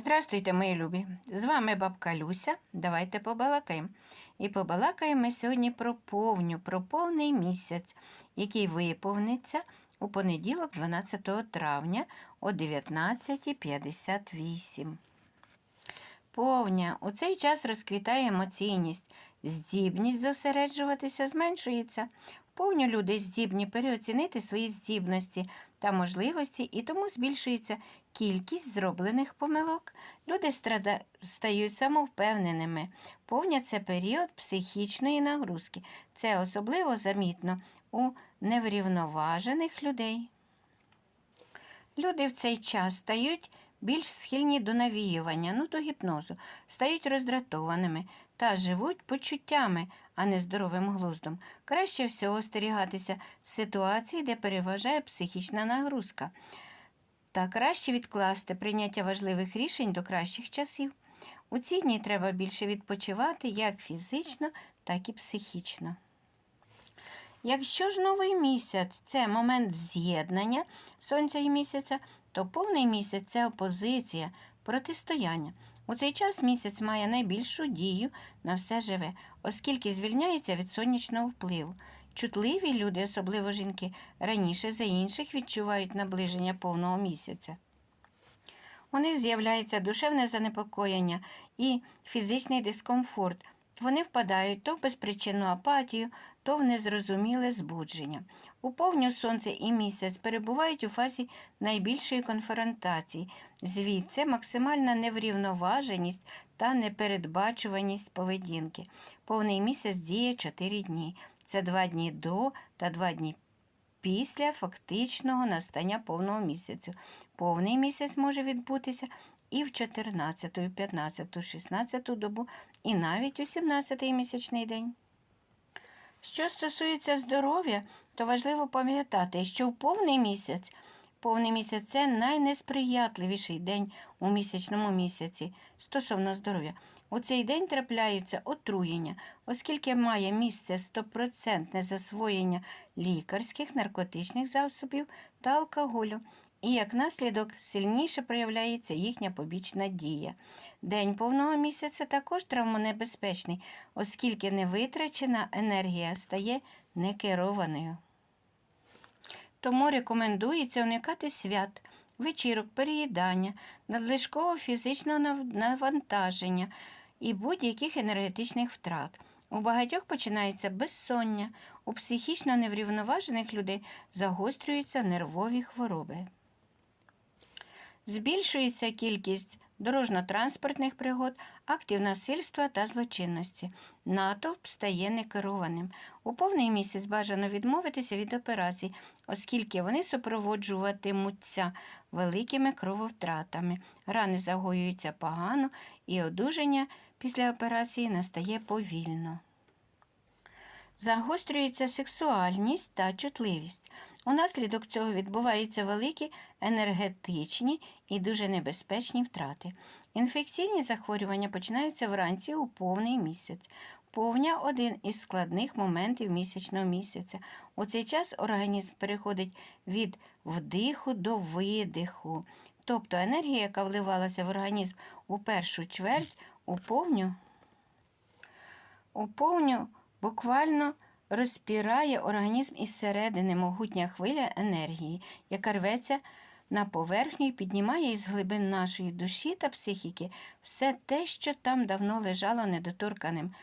Здравствуйте, мої любі! З вами бабка Люся. Давайте побалакаємо. І побалакаємо ми сьогодні про повню, про повний місяць, який виповниться у понеділок, 12 травня о 19.58. Повня у цей час розквітає емоційність, здібність зосереджуватися зменшується. Повню люди здібні переоцінити свої здібності та можливості, і тому збільшується кількість зроблених помилок. Люди страда... стають самовпевненими. Повня це період психічної нагрузки. Це особливо замітно у неврівноважених людей. Люди в цей час стають більш схильні до навіювання, ну до гіпнозу, стають роздратованими та живуть почуттями, а не здоровим глуздом. Краще всього остерігатися ситуації, де переважає психічна нагрузка. Та краще відкласти прийняття важливих рішень до кращих часів. У ці дні треба більше відпочивати як фізично, так і психічно. Якщо ж новий місяць це момент з'єднання сонця і місяця, то повний місяць це опозиція, протистояння. У цей час місяць має найбільшу дію на все живе, оскільки звільняється від сонячного впливу. Чутливі люди, особливо жінки, раніше за інших відчувають наближення повного місяця. У них з'являється душевне занепокоєння і фізичний дискомфорт. Вони впадають то в безпричинну апатію, то в незрозуміле збудження. У повню сонце і місяць перебувають у фазі найбільшої конфронтації, звідси максимальна неврівноваженість та непередбачуваність поведінки. Повний місяць діє 4 дні. Це 2 дні до та 2 дні після фактичного настання повного місяцю. Повний місяць може відбутися і в 14, 15, 16 добу, і навіть у 17-й місячний день. Що стосується здоров'я, то важливо пам'ятати, що в повний місяць повний місяць це найнесприятливіший день у місячному місяці стосовно здоров'я. У цей день трапляються отруєння, оскільки має місце стопроцентне засвоєння лікарських наркотичних засобів та алкоголю. І як наслідок сильніше проявляється їхня побічна дія. День повного місяця також травмонебезпечний, оскільки невитрачена енергія стає некерованою. Тому рекомендується уникати свят, вечірок, переїдання, надлишкового фізичного навантаження і будь-яких енергетичних втрат. У багатьох починається безсоння, у психічно неврівноважених людей загострюються нервові хвороби. Збільшується кількість дорожньо-транспортних пригод, актів насильства та злочинності. Натовп стає некерованим. У повний місяць бажано відмовитися від операцій, оскільки вони супроводжуватимуться великими крововтратами. Рани загоюються погано, і одужання після операції настає повільно. Загострюється сексуальність та чутливість. Унаслідок цього відбуваються великі енергетичні і дуже небезпечні втрати. Інфекційні захворювання починаються вранці у повний місяць. Повня один із складних моментів місячного місяця. У цей час організм переходить від вдиху до видиху. Тобто енергія, яка вливалася в організм у першу чверть, у повню у повню буквально розпірає організм із середини могутня хвиля енергії, яка рветься на поверхню і піднімає із глибин нашої душі та психіки все те, що там давно лежало недоторканим,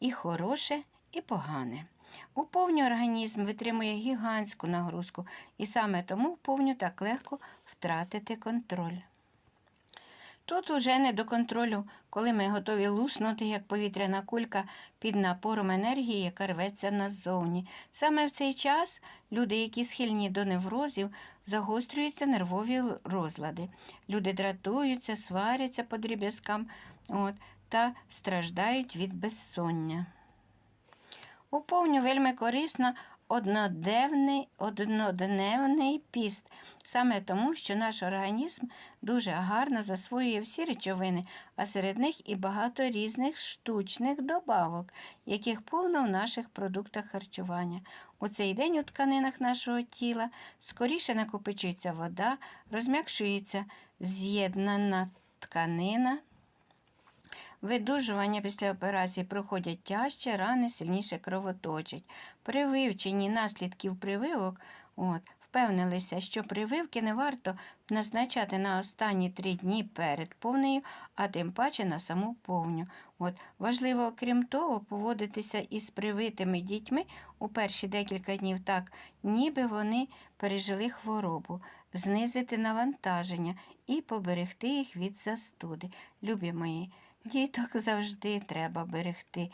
і хороше, і погане. У повню організм витримує гігантську нагрузку, і саме тому в повню так легко втратити контроль. Тут уже не до контролю, коли ми готові луснути, як повітряна кулька під напором енергії, яка рветься назовні. Саме в цей час люди, які схильні до неврозів, загострюються нервові розлади. Люди дратуються, сваряться по дріб'язкам от, та страждають від безсоння. У повню вельми корисно одноденний, однодневний піст, саме тому, що наш організм дуже гарно засвоює всі речовини, а серед них і багато різних штучних добавок, яких повно в наших продуктах харчування. У цей день у тканинах нашого тіла скоріше накопичується вода, розм'якшується з'єднана тканина. Видужування після операції проходять тяжче, рани сильніше кровоточать. При вивченні наслідків прививок от, впевнилися, що прививки не варто назначати на останні три дні перед повнею, а тим паче на саму повню. От, важливо, окрім того, поводитися із привитими дітьми у перші декілька днів так, ніби вони пережили хворобу, знизити навантаження і поберегти їх від застуди. Любі мої, діток завжди треба берегти.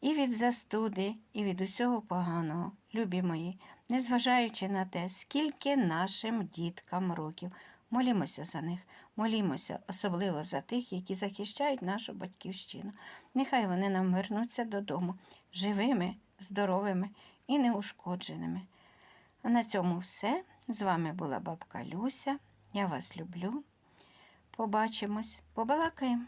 І від застуди, і від усього поганого, любі мої, незважаючи на те, скільки нашим діткам років. Молімося за них, молімося, особливо за тих, які захищають нашу батьківщину. Нехай вони нам вернуться додому живими, здоровими і неушкодженими. А на цьому все. З вами була бабка Люся. Я вас люблю. Побачимось, побалакаємо.